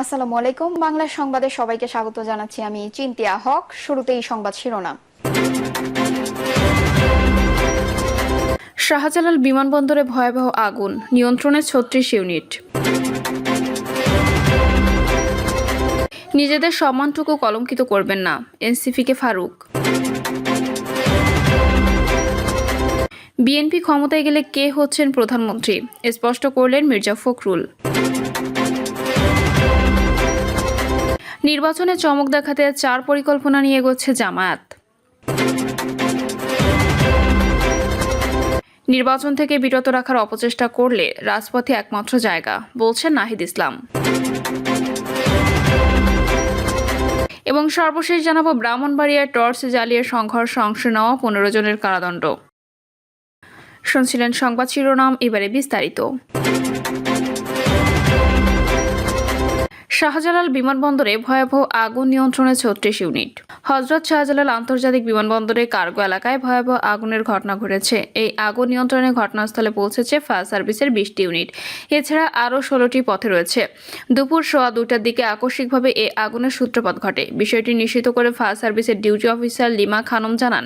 আসসালামু আলাইকুম। বাংলা সংবাদে সবাইকে স্বাগত জানাচ্ছি আমি চিন্তিয়া হক। শুরুতেই সংবাদ শিরোনাম। শাহজালাল বিমানবন্দরে ভয়াবহ আগুন, নিয়ন্ত্রণে ছত্রিশ ইউনিট। নিজেদের সম্মানটুকু কলঙ্কিত করবেন না, এনসিপিকে ফারুক। বিএনপি ক্ষমতায় গেলে কে হচ্ছেন প্রধানমন্ত্রী স্পষ্ট করলেন মির্জা ফখরুল। নির্বাচনে চমক দেখাতে চার পরিকল্পনা নিয়ে এগোচ্ছে জামায়াত। নির্বাচন থেকে বিরত রাখার অপচেষ্টা করলে রাজপথে একমাত্র জায়গা, বলছেন নাহিদ ইসলাম। এবং সর্বশেষ জানাব, ব্রাহ্মণবাড়িয়ায় টর্চ জ্বালিয়ে সংঘর্ষ অংশ নেওয়া পনেরো জনের কারাদণ্ড। শুনছিলেন সংবাদ শিরোনাম, এবারে বিস্তারিত। শাহজালাল বিমানবন্দরে ভয়াবহ আগুন নিয়ন্ত্রণে ছত্রিশ ইউনিট। হজরত শাহজালাল আন্তর্জাতিক বিমানবন্দরে কার্গো এলাকায় ভয়াবহ আগুনের ঘটনা ঘটেছে। এই আগুন নিয়ন্ত্রণে ঘটনাস্থলে পৌঁছেছে ফায়ার সার্ভিসের বিশটি ইউনিট। এছাড়া আরও ষোলোটি পথে রয়েছে। দুপুর সোয়া দুটার দিকে আকস্মিকভাবে এই আগুনের সূত্রপাত ঘটে। বিষয়টি নিশ্চিত করে ফায়ার সার্ভিসের ডিউটি অফিসার লিমা খানম জানান,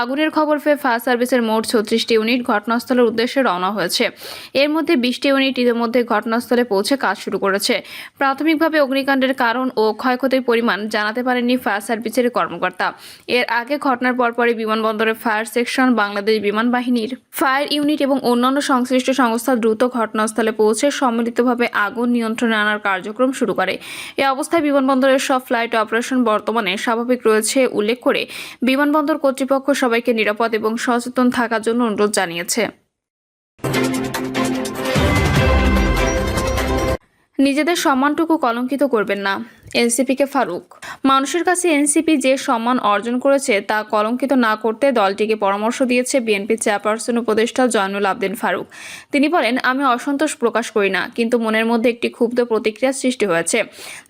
আগুনের খবর পেয়ে ফায়ার সার্ভিসের মোট ছত্রিশটি ইউনিট ঘটনাস্থলের উদ্দেশ্যে রওনা হয়েছে। এর মধ্যে বিশটি ইউনিট ইতিমধ্যে ঘটনাস্থলে পৌঁছে কাজ শুরু করেছে। প্রাথমিকভাবে অগ্নিকাণ্ডের কারণ ও ক্ষয়ক্ষতির পরিমাণ জানাতে পারেননি ফায়ার সার্ভিসের কর্মকর্তা। এর আগে ঘটনার পরপরই বিমানবন্দরের ফায়ার সেকশন বাংলাদেশ বিমান বাহিনীর ফায়ার ইউনিট এবং অন্যান্য সংশ্লিষ্ট সংস্থা দ্রুত ঘটনাস্থলে পৌঁছে সম্মিলিতভাবে আগুন নিয়ন্ত্রণে আনার কার্যক্রম শুরু করে। এ অবস্থায় বিমানবন্দরের সব ফ্লাইট অপারেশন বর্তমানে স্বাভাবিক রয়েছে উল্লেখ করে বিমানবন্দর কর্তৃপক্ষ সবাইকে নিরাপদ এবং সচেতন থাকার জন্য অনুরোধ জানিয়েছে। নিজেদের সম্মানটুকু কলঙ্কিত করবেন না। এনসিপিকে ফারুক। মানুষের কাছে এনসিপি যে সম্মান অর্জন করেছে তা কলঙ্কিত না করতে দলটিকে পরামর্শ দিয়েছে বিএনপি চেয়ারপারসন উপদেষ্টা জয়নুল আবদিন ফারুক। তিনি বলেন, আমি অসন্তোষ প্রকাশ করি না, কিন্তু মনের মধ্যে একটি ক্ষুব্ধ প্রতিক্রিয়া সৃষ্টি হয়েছে।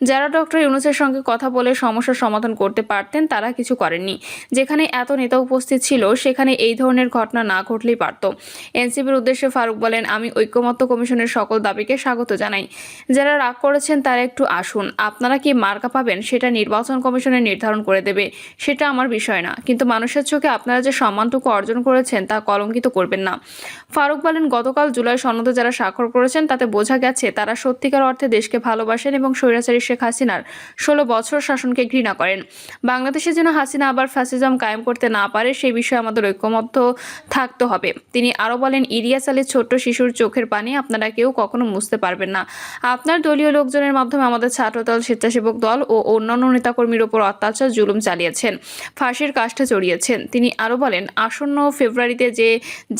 যারা ডক্টর ইউনুসের সঙ্গে কথা বলে সমস্যার সমাধান করতে পারতেন, তারা কিছু করেননি। যেখানে এত নেতা উপস্থিত ছিল, সেখানে এই ধরনের ঘটনা না ঘটলেই পারত। এনসিপির উদ্দেশ্যে ফারুক বলেন, আমি ঐক্যমত্য কমিশনের সকল দাবিকে স্বাগত জানাই। যারা রাগ করেছেন, তারা একটু আসুন। আপনারা কি মার্কা পাবেন, সেটা নির্বাচন কমিশনে নির্ধারণ করে দেবে, সেটা আমার বিষয় না। কিন্তু মানুষের চোখে আপনারা যে সম্মানটুকু অর্জন করেছেন, তা কলঙ্কিত করবেন না। ফারুক বলেন, গতকাল জুলাই সনদে যারা স্বাক্ষর করেছেন, তাতে বোঝা গেছে তারা সত্যিকার অর্থে দেশকে ভালোবাসেন এবং স্বৈরাচারী শেখ হাসিনার ষোলো বছর শাসনকে ঘৃণা করেন। বাংলাদেশে যেন হাসিনা আবার ফ্যাসিজম কায়েম করতে না পারে সেই বিষয়ে আমাদের ঐক্যমত্য থাকতে হবে। তিনি আরও বলেন, ইলিয়াস আলীর ছোট্ট শিশুর চোখের পানি আপনারা কেউ কখনো মুছতে পারবেন না। আপনার দলীয় লোকজনের মাধ্যমে আমাদের ছাত্রদল স্বেচ্ছাসেবক দল ও অন্যান্য নেতাকর্মীর ওপর অত্যাচার, জুলুম চালিয়েছেন। ফাঁসির কাজটা চড়িয়েছেন তিনি আরও বলেন, আসন্ন ফেব্রুয়ারিতে যে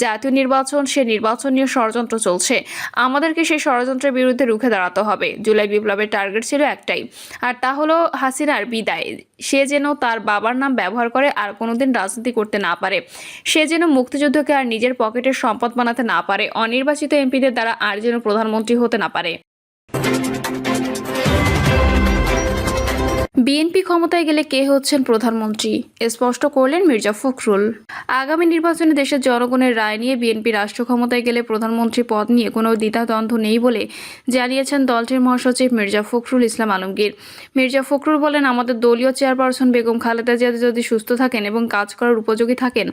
জাতীয় নির্বাচন, সে নির্বাচন নিয়ে ষড়যন্ত্র চলছে। আমাদেরকে সেই ষড়যন্ত্রের বিরুদ্ধে রুখে দাঁড়াতে হবে। জুলাই বিপ্লবের টার্গেট ছিল একটাই। আর তা হলো হাসিনার বিদায়। সে যেন তার বাবার নাম ব্যবহার করে আর কোনোদিন রাজনীতি করতে না পারে। সে যেন মুক্তিযুদ্ধকে আর নিজের পকেটের সম্পদ বানাতে না পারে। অনির্বাচিত এমপিদের দ্বারা আর যেন প্রধানমন্ত্রী হতে না পারে। বিএনপি ক্ষমতায় গেলে কে হচ্ছেন প্রধানমন্ত্রী? স্পষ্ট করলেন মির্জা ফখরুল। আগামী নির্বাচনে দেশের জনগণের রায় নিয়ে বিএনপি রাষ্ট্র ক্ষমতায় গেলে প্রধানমন্ত্রী পদ নিয়ে কোনো দ্বিধাদ্বন্দ্ব নেই বলে জানিয়েছেন দলটির মহাসচিব মির্জা ফখরুল ইসলাম আলমগীর। মির্জা ফখরুল বলেন, আমাদের দলীয় চেয়ারপারসন বেগম খালেদা জিয়া যদি সুস্থ থাকেন এবং কাজ করার উপযোগী থাকেন,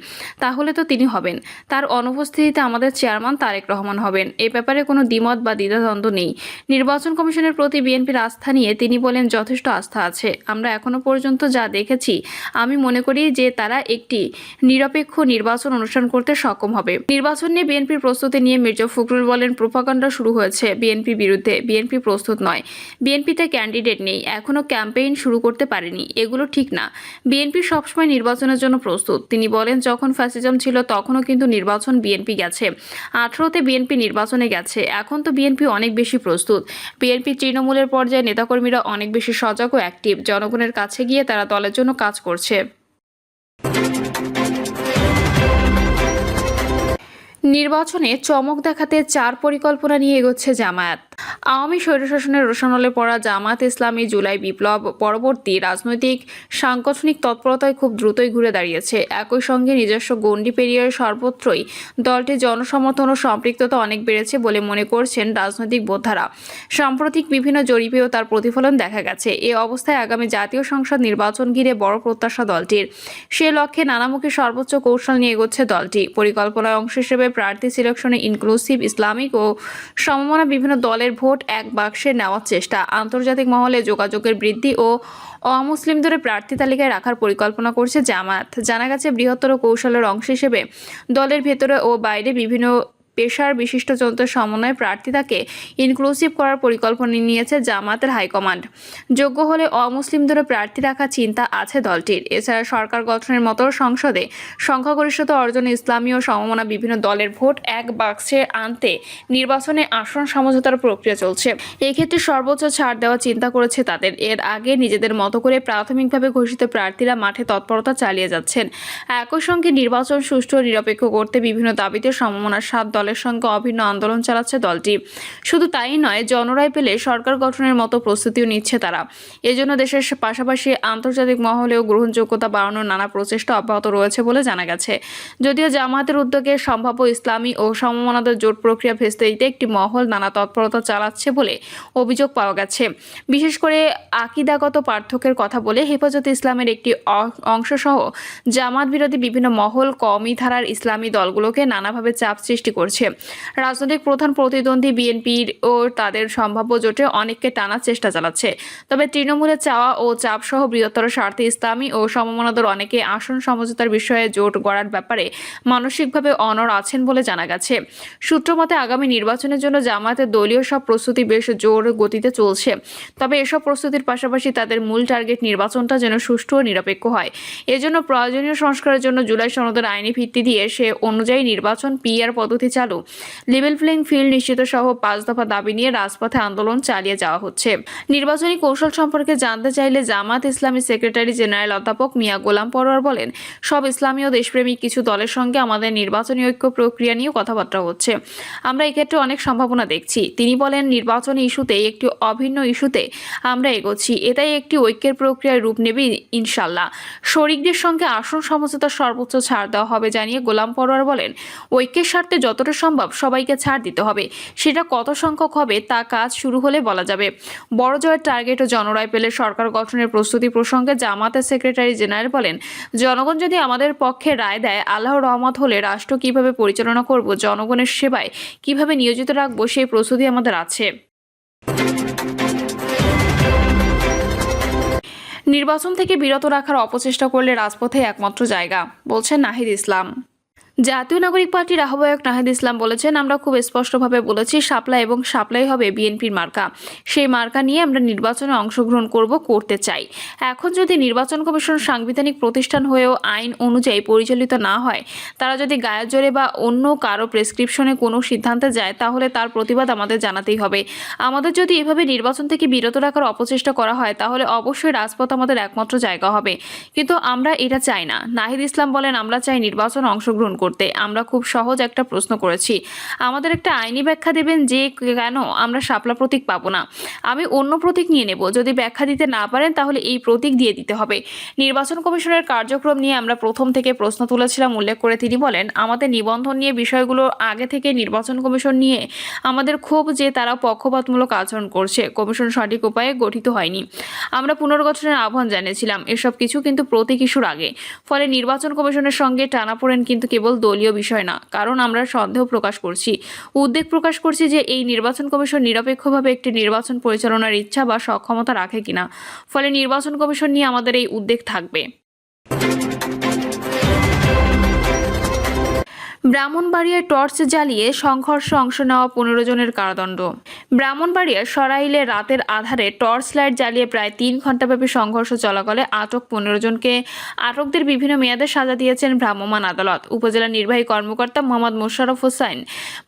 তাহলে তো তিনি হবেন। তার অনুপস্থিতিতে আমাদের চেয়ারম্যান তারেক রহমান হবেন। এ ব্যাপারে কোনো দ্বিমত বা দ্বিধাদ্বন্দ্ব নেই। নির্বাচন কমিশনের প্রতি বিএনপির আস্থা নিয়ে তিনি বলেন, যথেষ্ট আস্থা আছে। আমরা এখনও পর্যন্ত যা দেখেছি, আমি মনে করি যে তারা একটি নিরপেক্ষ নির্বাচন অনুষ্ঠান করতে সক্ষম হবে। নির্বাচন নিয়ে বিএনপির প্রস্তুতি নিয়ে মির্জা ফখরুল বলেন, প্রোপাগান্ডা শুরু হয়েছে বিএনপি বিরুদ্ধে। বিএনপি প্রস্তুত নয়। বিএনপিতে ক্যান্ডিডেট নেই। এখনও ক্যাম্পেইন শুরু করতে পারেনি। এগুলো ঠিক না। বিএনপি সবসময় নির্বাচনের জন্য প্রস্তুত। তিনি বলেন, যখন ফ্যাসিজম ছিল, তখনও কিন্তু নির্বাচন বিএনপি গেছে। আঠারোতে বিএনপি নির্বাচনে গেছে। এখন তো বিএনপি অনেক বেশি প্রস্তুত। বিএনপি তৃণমূলের পর্যায়ে নেতাকর্মীরা অনেক বেশি সজাগ ও অ্যাক্টিভ। জনগণের কাছে গিয়ে তারা দলের জন্য কাজ করছে। নির্বাচনে চমক দেখাতে চার পরিকল্পনা নিয়ে এগোচ্ছে জামায়াত। আওয়ামী স্বৈরশাসনের রোশনলে পড়া জামাত ইসলামী জুলাই বিপ্লব পরবর্তী রাজনৈতিক সাংগঠনিক তৎপরতায় খুব দ্রুতই ঘুরে দাঁড়িয়েছে। একই সঙ্গে নিজস্ব গণ্ডি পেরিয়ে সর্বত্রই দলটির জনসমর্থন ও সম্পৃক্ততা অনেক বেড়েছে বলে মনে করছেন রাজনৈতিক বোদ্ধারা। সাম্প্রতিক বিভিন্ন জরিপেও তার প্রতিফলন দেখা গেছে। এ অবস্থায় আগামী জাতীয় সংসদ নির্বাচন ঘিরে বড় প্রত্যাশা দলটির। সে লক্ষ্যে নানামুখী সর্বোচ্চ কৌশল নিয়ে এগোচ্ছে দলটি। পরিকল্পনার অংশ হিসেবে প্রার্থী সিলেকশনে ইনক্লুসিভ ইসলামিক ও সমমনা বিভিন্ন দলের ভোট এক বাক্সে নেওয়ার চেষ্টা। আন্তর্জাতিক মহলে যোগাযোগের বৃদ্ধি ও অমুসলিমদের প্রার্থী তালিকায় রাখার পরিকল্পনা করছে জামাত জানা গেছে, বৃহত্তর কৌশলের অংশ হিসেবে দলের ভেতরে ও বাইরে বিভিন্ন পেশার বিশিষ্ট যন্ত্র সমন্বয়ে প্রার্থীতাকে ইনক্লুসিভ করার পরিকল্পনা নিয়েছে জামাতের হাইকমান্ড। যোগ্য হলে অমুসলিমদের প্রার্থী রাখার চিন্তা আছে দলটির। এছাড়া সরকার গঠনের মতো সংসদে সংখ্যাগরিষ্ঠতা অর্জনে, ইসলামী ও সমমনা বিভিন্ন দলের ভোট এক বাক্সে আনতে নির্বাচনে আসন সমঝোতার প্রক্রিয়া চলছে। এক্ষেত্রে সর্বোচ্চ ছাড় দেওয়ার চিন্তা করেছে তাদের। এর আগে নিজেদের মতো করে প্রাথমিকভাবে ঘোষিত প্রার্থীরা মাঠে তৎপরতা চালিয়ে যাচ্ছেন। একই সঙ্গে নির্বাচন সুষ্ঠু নিরপেক্ষ করতে বিভিন্ন দাবিতে সমমনার সাত দলের সঙ্গে অভিন্ন আন্দোলন চালাচ্ছে দলটি। শুধু তাই নয়, জনরায় পেলে সরকার গঠনের মতো প্রস্তুতিও নিচ্ছে তারা। এজন্য দেশের পাশাপাশি আন্তর্জাতিক মহলেও গ্রহণযোগ্যতা বাড়ানোর নানা প্রচেষ্টা অব্যাহত রয়েছে বলে জানা গেছে। যদিও জামায়াতের উদ্যোগে সম্ভাব্য ইসলামী ও সমমনাদের জোট প্রক্রিয়া ভেস্তে দিতে একটি মহল নানা তৎপরতা চালাচ্ছে বলে অভিযোগ পাওয়া গেছে। বিশেষ করে আকিদাগত পার্থক্যের কথা বলে হেফাজতে ইসলামের একটি অ- অংশসহ জামাত বিরোধী বিভিন্ন মহল কওমি ধারার ইসলামী দলগুলোকে নানাভাবে চাপ সৃষ্টি করছে। রাজনৈতিক প্রধান প্রতিদ্বন্দ্বী বিএনপির ও তাদের সম্ভাব্য জোটে অনেককে টানার চেষ্টা চালাচ্ছে। তবে তৃণমূলের চাওয়া ও চাপ সহ বৃহত্তর স্বার্থে ইসলামী ও সমমনাদের অনেকে আসন সমঝোতার বিষয়ে জোট গড়ার ব্যাপারে মানসিকভাবে অনর আছেন বলে জানা গেছে। সূত্রমতে আগামী নির্বাচনের জন্য জামায়াতের দলীয় সব প্রস্তুতি বেশ জোর গতিতে চলছে। তবে এসব প্রস্তুতির পাশাপাশি তাদের মূল টার্গেট নির্বাচনটা যেন সুষ্ঠু ও নিরপেক্ষ হয়। এজন্য প্রয়োজনীয় সংস্কারের জন্য জুলাই সনদের আইনি ভিত্তি দিয়ে সে অনুযায়ী নির্বাচন পিআর পদ্ধতি চালু। লেভেল প্লেইং ফিল্ড নিশ্চিত সহ পাঁচ দফা দাবি নিয়ে রাজপথে আন্দোলন চালিয়ে যাওয়া হচ্ছে। নির্বাচনী কৌশল সম্পর্কে জানতে চাইলে জামাত ইসলামী সেক্রেটারি জেনারেল অধ্যাপক মিয়া গোলাম পরোয়ার বলেন, সব ইসলামী ও দেশপ্রেমিক কিছু দলের সঙ্গে আমাদের নির্বাচনী ঐক্য প্রক্রিয়া নিয়েও কথাবার্তা হচ্ছে। আমরা এক্ষেত্রে অনেক সম্ভাবনা দেখছি। তিনি বলেন, নির্বাচনী ইস্যুতে একটি অভিন্ন ইস্যুতে আমরা এগোচ্ছি। এটাই একটি ঐক্যের প্রক্রিয়ায় রূপ নেবে ইনশাল্লাহ শরিকদের সঙ্গে আসন সমঝোতার সর্বোচ্চ ছাড় দেওয়া হবে জানিয়ে গোলাম পরোয়ার বলেন, ঐক্যের স্বার্থে যতটা সম্ভব সবাইকে ছাড় দিতে হবে। সেটা কত সংখ্যক হবে তা কাজ শুরু হলে বলা যাবে। বড় জয়ের টার্গেট ও জনরায় পেলে সরকার গঠনের প্রস্তুতি প্রসঙ্গে জামাতের সেক্রেটারি জেনারেল বলেন, জনগণ যদি আমাদের পক্ষে রায় দেয়, আল্লাহর রহমত হলে রাষ্ট্র কীভাবে পরিচালনা করব, জনগণের সেবায় কীভাবে নিয়োজিত রাখব, সেই প্রস্তুতি আমাদের আছে। নির্বাচন থেকে বিরত রাখার অপচেষ্টা করলে রাজপথে একমাত্র জায়গা, বলছেন নাহিদ ইসলাম। জাতীয় নাগরিক পার্টির আহ্বায়ক নাহিদ ইসলাম বলেছেন, আমরা খুব স্পষ্টভাবে বলেছি শাপলা এবং শাপলাই হবে বিএনপির মার্কা। সেই মার্কা নিয়ে আমরা নির্বাচনে অংশগ্রহণ করব, করতে চাই। এখন যদি নির্বাচন কমিশন সাংবিধানিক প্রতিষ্ঠান হয়েও আইন অনুযায়ী পরিচালিত না হয়, তারা যদি গায়ের জোরে বা অন্য কারও প্রেসক্রিপশনে কোনো সিদ্ধান্তে যায়, তাহলে তার প্রতিবাদ আমাদের জানাতেই হবে। আমাদের যদি এভাবে নির্বাচন থেকে বিরত রাখার অপচেষ্টা করা হয়, তাহলে অবশ্যই রাজপথ আমাদের একমাত্র জায়গা হবে। কিন্তু আমরা এটা চাই না। নাহিদ ইসলাম বলেন, আমরা চাই নির্বাচন অংশগ্রহণ করতে। আমরা খুব সহজ একটা প্রশ্ন করেছি। আমাদের একটা আইনি ব্যাখ্যা দেবেন যে কেন আমরা শাপলা প্রতীক পাবো না। আমি অন্য প্রতীক নিয়ে নেব। যদি ব্যাখ্যা দিতে না পারেন তাহলে এই প্রতীক দিয়ে দিতে হবে। নির্বাচন কমিশনের কার্যক্রম নিয়ে আমরা প্রথম থেকে প্রশ্ন তুলেছিলাম, উল্লেখ করে তিনি বলেন, আমাদের নিবন্ধন নিয়ে বিষয়গুলো আগে থেকে নির্বাচন কমিশন নিয়ে আমাদের ক্ষোভ যে তারা পক্ষপাতমূলক আচরণ করছে, কমিশন সঠিক উপায়ে গঠিত হয়নি। আমরা পুনর্গঠনের আহ্বান জানিয়েছিলাম। এসব কিছু কিন্তু প্রতীক ইস্যুর আগে। ফলে নির্বাচন কমিশনের সঙ্গে টানাপোড়েন কিন্তু কেবল দলীয় বিষয় না, কারণ আমরা সন্দেহ প্রকাশ করছি। উদ্বেগ প্রকাশ করছি যে এই নির্বাচন কমিশন নিরপেক্ষভাবে একটি নির্বাচন পরিচালনার ইচ্ছা বা সক্ষমতা রাখে কিনা। ফলে নির্বাচন কমিশন নিয়ে আমাদের এই উদ্বেগ থাকবে। ব্রাহ্মণবাড়িয়ায় টর্চ জ্বালিয়ে সংঘর্ষে অংশ নেওয়া পনেরো জনের কারাদণ্ড। ব্রাহ্মণবাড়িয়ার সরাইলে রাতের আধারে টর্চ লাইট জ্বালিয়ে প্রায় তিন ঘণ্টাব্যাপী সংঘর্ষ চলাকালে আটক পনেরো জনকে আটকদের বিভিন্ন মেয়াদে সাজা দিয়েছেন ভ্রাম্যমাণ আদালত। উপজেলা নির্বাহী কর্মকর্তা মোহাম্মদ মোশাররফ হোসাইন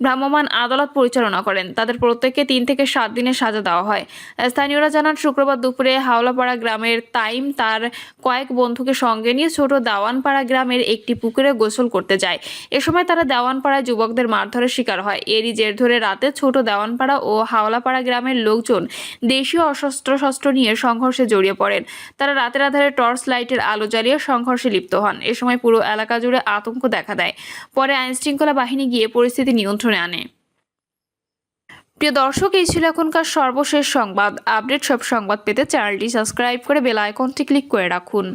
ভ্রাম্যমাণ আদালত পরিচালনা করেন। তাদের প্রত্যেককে তিন থেকে সাত দিনের সাজা দেওয়া হয়। স্থানীয়রা জানান, শুক্রবার দুপুরে হাওলাপাড়া গ্রামের তাইম তার কয়েক বন্ধুকে সঙ্গে নিয়ে ছোট দাওয়ানপাড়া গ্রামের একটি পুকুরে গোসল করতে যায়। এ সময় সময় তারা দেওয়ানপাড়ায় যুবকদের মারধরের শিকার হয়। এরই জের ধরে রাতে ছোট দেওয়ানপাড়া ও হাওলাপাড়া গ্রামের লোকজন দেশীয় অশস্ত্র শস্ত্র নিয়ে সংঘর্ষে জড়িয়ে পড়েন। তারা রাতের আধারে টর্চ লাইটের আলো জ্বালিয়ে সংঘর্ষে লিপ্ত হন। এ সময় পুরো এলাকা জুড়ে আতঙ্ক দেখা দেয়। পরে আইনশৃঙ্খলা বাহিনী গিয়ে পরিস্থিতি নিয়ন্ত্রণে আনে। প্রিয় দর্শক, এই ছিল এখনকার সর্বশেষ সংবাদ। আপডেট সব সংবাদ পেতে চ্যানেলটি সাবস্ক্রাইব করে বেল আইকনটি ক্লিক করে রাখুন।